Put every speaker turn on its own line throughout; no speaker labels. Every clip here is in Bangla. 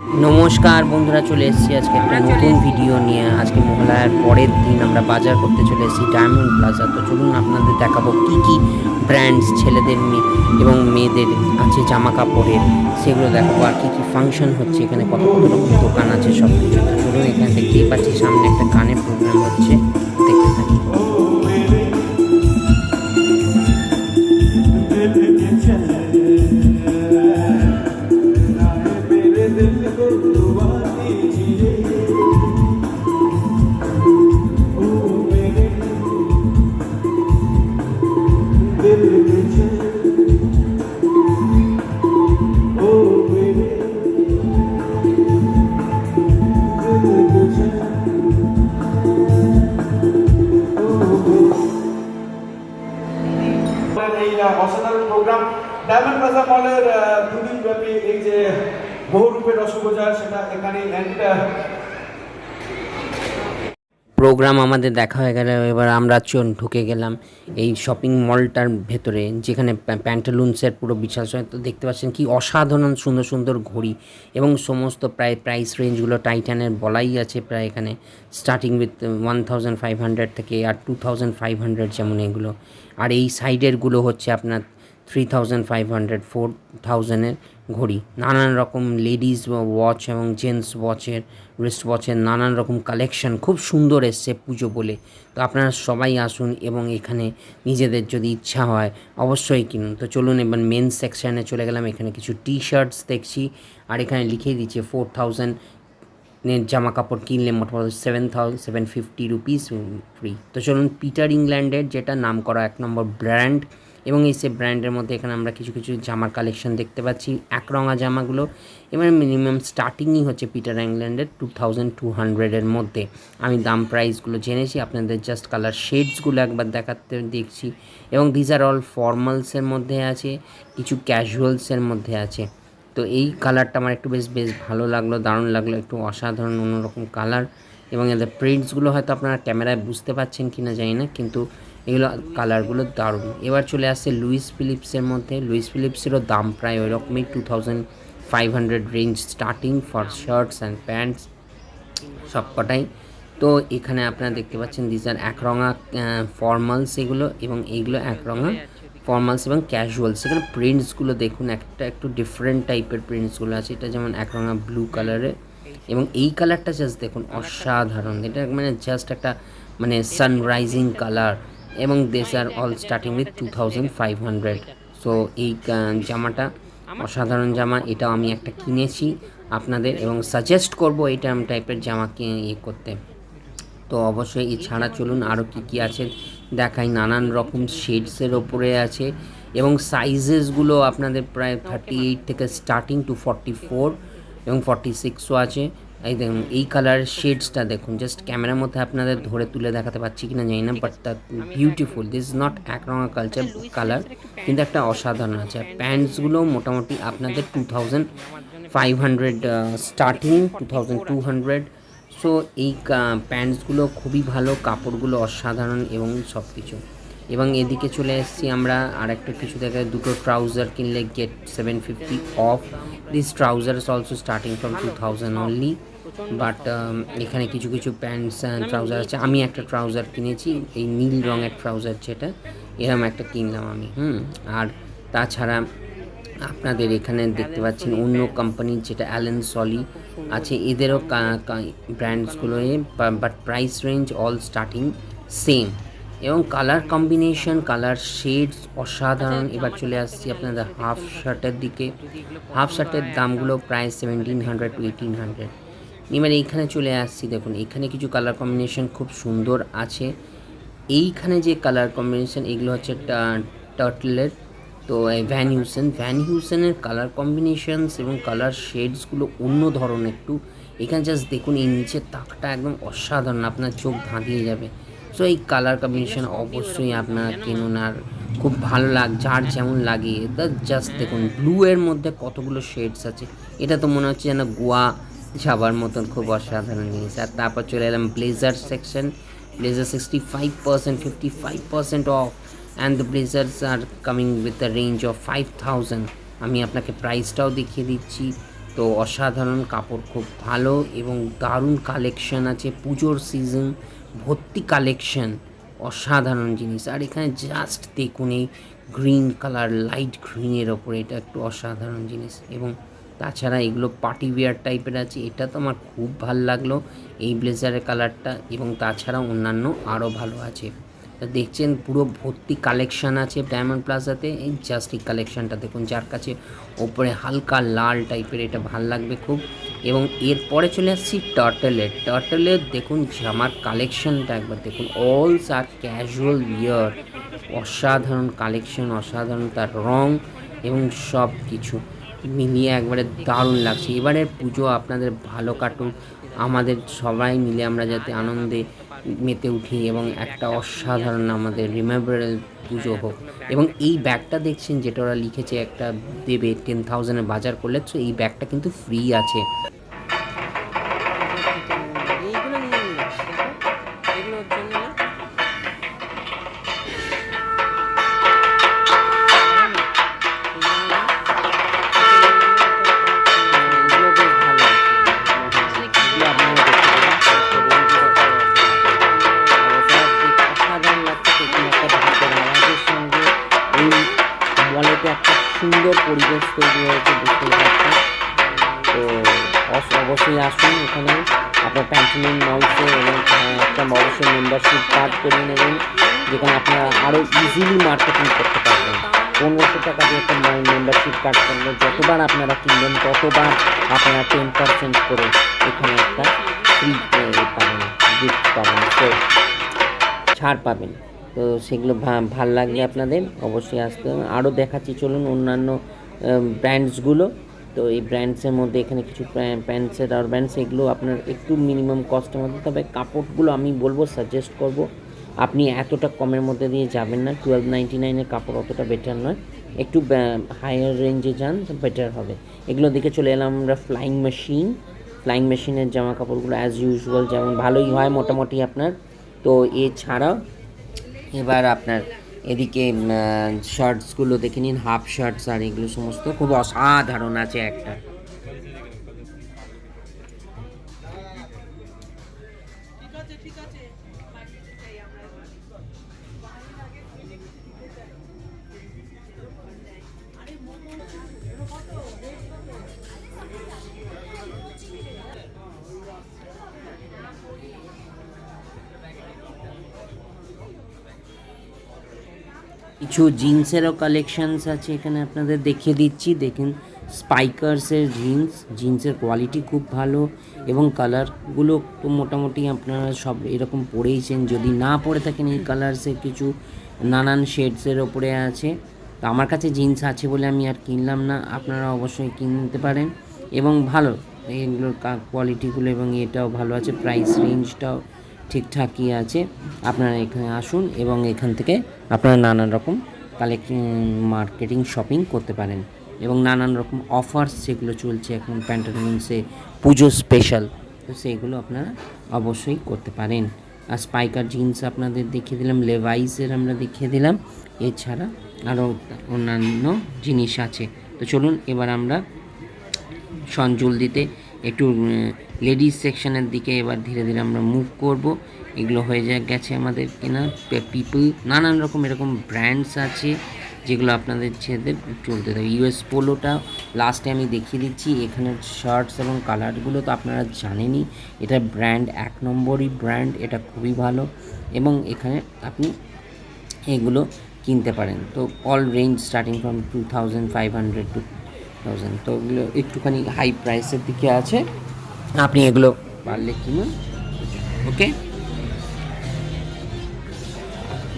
নমস্কার বন্ধুরা চলে এসেছি আজকে একটা নতুন ভিডিও নিয়ে। আজকে মহালয়ার পরের দিন আমরা বাজার করতে চলে এসেছি ডায়মন্ড প্লাজা তো চলুন আপনাদের দেখাবো কি কি ব্র্যান্ডস ছেলেদের মেয়ে এবং মেয়েদের আছে জামা কাপড়ের সেগুলো দেখাবো আর কী কী ফাংশন হচ্ছে এখানে কত কত রকম দোকান আছে সব কিছু তো চলুন এখানে দেখতেই পাচ্ছি সামনে একটা গানের প্রোগ্রাম হচ্ছে।
প্রোগ্রাম
আমাদের দেখা হয়ে গেল, এবার আমরা চল ঢুকে গেলাম এই শপিং মলটার ভেতরে, যেখানে প্যা- প্যান্টালুন্সের পুরো বিশাল তো দেখতে পাচ্ছেন কি অসাধারণ সুন্দর সুন্দর ঘড়ি এবং সমস্ত প্রায় প্রাইস রেঞ্জগুলো টাইটানের বলাই আছে প্রায় এখানে starting with one thousand five hundred থেকে আর টু থাউজেন্ড ফাইভ হান্ড্রেড যেমন এগুলো। আর এই সাইডেরগুলো হচ্ছে আপনার three thousand five hundred four থাউজেন্ডের ঘড়ি। নানান রকম লেডিস ওয়াচ এবং জেন্টস ওয়াচের রিস্ট ওয়াচের নানান রকম কালেকশন খুব সুন্দর এসছে পুজো বলে। তো আপনারা সবাই আসুন এবং এখানে নিজেদের যদি ইচ্ছা হয় অবশ্যই কিনুন। তো চলুন এবার মেন সেকশানে চলে গেলাম, এখানে কিছু টি শার্টস দেখছি। আর এখানে লিখে দিচ্ছে ফোর থাউজেন্ড জামা কাপড় কিনলে মোটামুটি seven thousand seven fifty rupees free তো চলুন পিটার ইংল্যান্ডের যেটা নাম করা এক নম্বর ব্র্যান্ড এবং এই সে ব্র্যান্ডের মধ্যে এখানে আমরা কিছু কিছু জামার কালেকশন দেখতে পাচ্ছি। একরঙা জামাগুলো এবার মিনিমাম স্টার্টিংই হচ্ছে পিটার ইংল্যান্ডের টু থাউজেন্ড টু হান্ড্রেডের মধ্যে। আমি দাম প্রাইসগুলো জেনেছি, আপনাদের জাস্ট কালার শেডসগুলো একবার দেখাতে দেখছি। এবং দিজ আর অল ফর্মালসের মধ্যে আছে, কিছু ক্যাজুয়ালসের মধ্যে আছে। তো এই কালারটা আমার একটু বেশ বেশ ভালো লাগল, দারুণ লাগল, একটু অসাধারণ, অন্যরকম কালার এবং এদের প্রিন্টসগুলো হয়তো আপনারা ক্যামেরায় বুঝতে পারছেন কি না জানি না, কিন্তু এগুলো কালারগুলো দারুণ। এবার চলে আসছে লুইস ফিলিপসের মধ্যে। লুইস ফিলিপসেরও দাম প্রায় ওই রকমই two five hundred range starting for shirts and pants সবকটাই। তো এখানে আপনারা দেখতে পাচ্ছেন দিস আর একরঙা ফর্মালস এগুলো এবং এইগুলো একরঙা ফর্মালস এবং ক্যাজুয়ালস সেখানে প্রিন্টসগুলো দেখুন, একটা একটু ডিফারেন্ট টাইপের প্রিন্টসগুলো আছে। এটা যেমন একরঙা ব্লু কালারের এবং এই কালারটা জাস্ট দেখুন, অসাধারণ। এটা মানে জাস্ট একটা মানে সানরাইজিং কালার এবং দেশ আর all starting with two thousand five hundred so এই জামাটা অসাধারণ জামা, এটাও আমি একটা কিনেছি আপনাদের এবং সাজেস্ট করব এইটা টাইপের জামা ইয়ে করতে। তো অবশ্যই এছাড়া চলুন আরও কী কী আছে দেখাই। নানান রকম শেডসের ওপরে আছে এবং সাইজেসগুলো আপনাদের প্রায় থার্টি এইট থেকে স্টার্টিং টু ফর্টি ফোর এবং ফর্টি সিক্সও আছে। এই দেখুন এই কালার শেডসটা দেখুন জাস্ট ক্যামেরার মধ্যে আপনাদের ধরে তুলে দেখাতে পারছি কিনা জানি না but the beautiful this is not একরঙা culture colour কিন্তু একটা অসাধারণ আছে। প্যান্টসগুলো মোটামুটি আপনাদের two thousand five hundred starting two thousand two hundred so এই প্যান্টসগুলো খুবই ভালো, কাপড়গুলো অসাধারণ এবং সব কিছু এবং এদিকে চলে এসেছি আমরা আর একটা কিছু জায়গায়, দুটো ট্রাউজার কিনলে get seven fifty off this trousers also starting from two thousand only but এখানে কিছু কিছু প্যান্টস অ্যান্ড ট্রাউজার আছে। আমি একটা ট্রাউজার কিনেছি এই নীল রঙের ট্রাউজার যেটা এরম একটা কিনলাম আমি হুম। আর তাছাড়া আপনাদের এখানে দেখতে পাচ্ছেন অন্য কোম্পানির যেটা অ্যালেন সলি আছে এদেরও ব্র্যান্ডসগুলোয় but price range all starting same এবং কালার কম্বিনেশন কালার শেডস অসাধারণ। এবার চলে আসছি আপনাদের হাফ শার্টের দিকে। হাফ শার্টের দামগুলো প্রায় seventeen hundred to eighteen hundred এবার এইখানে চলে আসছি, দেখুন এখানে কিছু কালার কম্বিনেশন খুব সুন্দর আছে। এইখানে যে কালার কম্বিনেশন এগুলো হচ্ছে টার্টলের তো ভ্যান হিউসেন ভ্যান হিউসেনের কালার কম্বিনেশনস এবং কালার শেডসগুলো অন্য ধরনের একটু। এখানে জাস্ট দেখুন, এই নিচের তাকটা একদম অসাধারণ, আপনার চোখ ধাঁধিয়ে যাবে। সো এই কালার কম্বিনেশন অবশ্যই আপনার কিনুন, আর খুব ভালো লাগ, যার যেমন লাগে। জাস্ট দেখুন ব্লু এর মধ্যে কতগুলো শেডস আছে। এটা তো মনে হচ্ছে যেন গোয়া যাবার মতন খুব অসাধারণ জিনিস। আর তারপর চলে এলাম blazer section blazer sixty five percent fifty five percent off and the blazers are coming with the range of five thousand আমি আপনাকে প্রাইসটাও দেখিয়ে দিচ্ছি। তো অসাধারণ কাপড়, খুব ভালো এবং দারুণ কালেকশন আছে। পুজোর সিজন ভর্তি কালেকশন অসাধারণ জিনিস। আর এখানে জাস্ট দেখুন এই গ্রিন কালার লাইট গ্রিনের ওপরে। এটা একটু অসাধারণ জিনিস। এবং তাছাড়া এগুলো পার্টি ওয়্যার টাইপের আছে, এটা তো আমার খুব ভালো লাগল, এই ব্লেজারের কালারটা এবং তাছাড়া অন্যান্য আরও ভালো আছে। তো দেখছেন পুরো ভর্তি কালেকশান আছে ডায়মন্ড প্লাজাতে এই জাস্ট এই কালেকশনটা দেখুন, যার কাছে ওপরে হালকা লাল টাইপের এটা ভালো লাগবে খুব। এবং এরপরে চলে আসছি টার্টেলের টার্টেলের দেখুন জামার কালেকশানটা একবার দেখুন অলস আর ক্যাজুয়াল ইয়ার অসাধারণ কালেকশন অসাধারণ তার রং, এবং সব কিছু মিলিয়ে একবারে দারুণ লাগছে। এবারের পুজো আপনাদের ভালো কাটুক। আমাদের সবাই মিলে আমরা যাতে আনন্দে মেতে উঠি এবং একটা অসাধারণ আমাদের রিমেম্বারেল পুজো হোক। এবং এই ব্যাগটা দেখছেন যেটা ওরা লিখেছে একটা দেবে টেন থাউজেন্ডের বাজার করলে, তো এই ব্যাগটা কিন্তু ফ্রি আছে। এইগুলো নিয়ে এগুলোর জন্য মলেতে একটা সুন্দর পরিবেশ তৈরি হয়েছে বুঝতে পারছেন তো অবশ্যই আসুন এখানে। আপনার প্যান্টিনিন মলসে এবং একটা অবশ্যই মেম্বারশিপ কার্ড করে নেবেন, যেখানে আপনারা আরও ইজিলি মার্কেটিং করতে পারবেন। পনেরোশো টাকা দিয়ে একটা মেম্বারশিপ কার্ড করলে যতবার আপনারা কিনবেন, ততবার আপনারা টেন পার্সেন্ট করে এখানে একটা ফ্রি পাবেন গিফট পাবেন। ছাড় পাবেন। তো সেগুলো ভালো লাগবে আপনাদের, অবশ্যই আসতে হবে। আরও দেখাচ্ছি, চলুন অন্যান্য ব্র্যান্ডসগুলো তো এই ব্র্যান্ডসের মধ্যে এখানে কিছু প্যান্টসের আর ব্র্যান্ডস এগুলো আপনার একটু মিনিমাম কস্টের মধ্যে, তবে কাপড়গুলো আমি বলব সাজেস্ট করব, আপনি এতটা কমের মধ্যে দিয়ে যাবেন না টুয়েলভ নাইনটি নাইনের কাপড় অতটা বেটার নয়। একটু হায়ার রেঞ্জে যান বেটার হবে। এগুলো দেখে চলে এলাম আমরা ফ্লাইং মেশিন ফ্লাইং মেশিনের জামা কাপড়গুলো অ্যাজ ইউজুয়াল যেমন ভালোই হয় মোটামুটি আপনার। তো এছাড়াও এবার আপনার এদিকে শর্টসগুলো দেখে নিন হাফ শার্টস আর এগুলো সমস্ত, খুব অসাধারণ আছে একটা। কিছু জিন্সেরও কালেকশানস আছে, এখানে আপনাদের দেখিয়ে দিচ্ছি। দেখুন স্পাইকার্সের জিন্স জিন্সের কোয়ালিটি খুব ভালো এবং কালারগুলো তো মোটামুটি আপনারা সব এরকম পরেইছেন। যদি না পরে থাকেন এই কালার্সের কিছু নানান শেডসের ওপরে আছে। তো আমার কাছে জিন্স আছে বলে আমি আর কিনলাম না, আপনারা অবশ্যই কিনতে পারেন। এবং ভালো, এগুলোর কোয়ালিটিগুলো এবং এটাও ভালো আছে প্রাইস রেঞ্জটাও ঠিকঠাকই আছে। আপনারা এখানে আসুন এবং এখান থেকে আপনারা নানান রকম কালেক্ট মার্কেটিং শপিং করতে পারেন এবং নানান রকম অফার্স যেগুলো চলছে এখন প্যান্টালুন্সে পুজো স্পেশাল তো সেইগুলো আপনারা অবশ্যই করতে পারেন। আর স্পাইকার জিন্স আপনাদের দেখিয়ে দিলাম লেভাইসের আমরা দেখিয়ে দিলাম, এছাড়া আরও অন্যান্য জিনিস আছে। তো চলুন এবার আমরা সঞ্জুল দিতে একটু লেডিস সেকশনের দিকে এবার ধীরে ধীরে আমরা মুভ করব। এগুলো হয়ে যা, গেছে আমাদের কেনা পিপল নানান রকম এরকম ব্র্যান্ডস আছে, যেগুলো আপনাদের ছেলেদের চলতে থাকে ইউএস পোলোটা লাস্টে আমি দেখিয়ে দিচ্ছি, এখানের শার্টস এবং কালারগুলো তো আপনারা জানেনই, এটা ব্র্যান্ড এক নম্বরই ব্র্যান্ড এটা খুবই ভালো এবং এখানে আপনি এগুলো কিনতে পারেন। তো all range starting from two thousand five hundred to thousand তো এগুলো একটুখানি হাই প্রাইসের দিকে আছে। আপনি এগুলো পারলে কিনুন। ওকে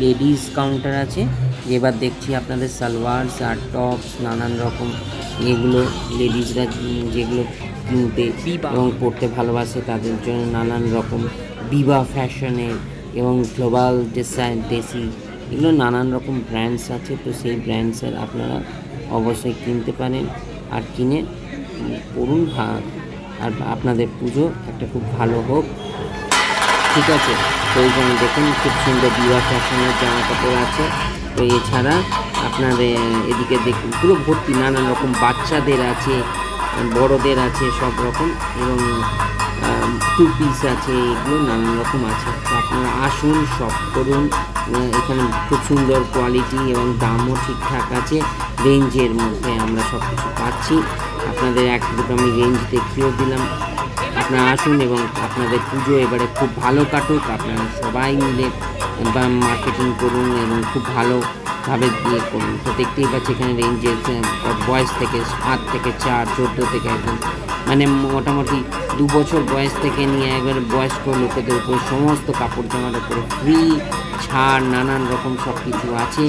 লেডিস কাউন্টার আছে। এবার দেখছি আপনাদের সালোয়ারস আর টপস নানান রকম এগুলো লেডিসরা যেগুলো কিনতে এবং পড়তে ভালোবাসে তাদের জন্য নানান রকম বিবা ফ্যাশনের এবং গ্লোবাল ডিসাইন দেশি এগুলো নানান রকম ব্র্যান্ডস আছে। তো সেই ব্র্যান্ডসের আপনারা অবশ্যই কিনতে পারেন। আর কিনে করুন আর আপনাদের পুজো একটা খুব ভালো হোক। ঠিক আছে, তো এই জন্য দেখুন, খুব সুন্দর বিবাহ ফ্যাশনের জামা কাপড় আছে। তো এছাড়া আপনাদের এদিকে দেখুন, পুরো ভর্তি নানান রকম বাচ্চাদের আছে, বড়দের আছে, সব রকম। এবং টু পিস আছে, এগুলো নানান রকম আছে। আপনারা আসুন শপ করুন। এখানে খুব সুন্দর কোয়ালিটি এবং দামও ঠিকঠাক আছে। রেঞ্জের মধ্যে আমরা সব কিছু পাচ্ছি। আপনাদের এক দুটো আমি রেঞ্জ দেখিয়েও দিলাম। আপনারা আসুন এবং আপনাদের পুজো এবারে খুব ভালো কাটুক। আপনারা সবাই মিলে মার্কেটিং করুন এবং খুব ভালোভাবে দিয়ে করুন। তো দেখতেই পাচ্ছি এখানে রেঞ্জের বয়স থেকে সাত থেকে চার, চোদ্দ থেকে একদম। মানে মোটামুটি দু বছর বয়স থেকে নিয়ে একবার বয়স্ক লোকেদের উপর সমস্ত কাপড় জামার উপরে ফ্রি ছাড়, নানান রকম সব কিছু আছে।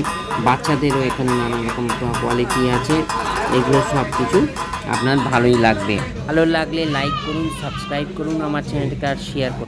বাচ্চাদেরও এখানে নানান রকম কোয়ালিটি আছে। এগুলো সব কিছু আপনার ভালোই লাগবে। ভালো লাগলে লাইক করুন সাবস্ক্রাইব করুন, আমার চ্যানেলটাকে আর শেয়ার করুন।